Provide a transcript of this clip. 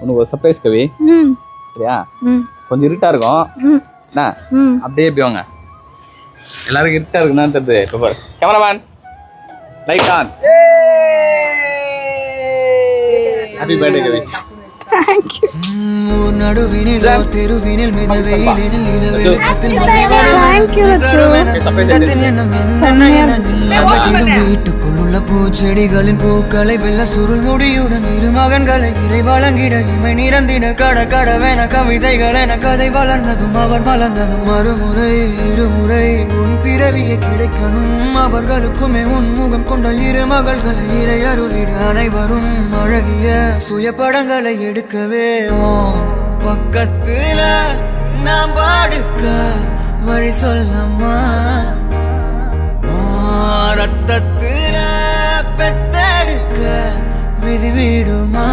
உனக்கு ஒரு சர்ப்ரைஸ் கவி. சரியா? கொஞ்சம் இருட்டா இருக்கும். என்ன? அப்படியே எப்படி வாங்க. எல்லாருக்கும் இருட்டா இருக்குன்னு தெரியுது. இப்போ பாரு. Cameraman light on happy birthday Kavi. நடுவினில் தெருவினில் பூச்செடிகளின் பூக்களை வெள்ள சுருள் முடியுடன் மகன்களை இறை வழங்கிட இமை நிறந்திட கட கடவென கவிதைகள் என கதை வளர்ந்ததும் அவர் மலர்ந்ததும் மறுமுறை இருமுறை. உன் பிறவியை கிடைக்கணும் அவர்களுக்குமே உன் முகம் கொண்ட இரு மகள்களை இறை அருளிட அனைவரும் அழகிய சுய படங்களை எடுக்கவே பக்கத்துல நாம் பாடுக்க வழி சொல்லம்மா. ரத்தத்தில் விதி விடுமா?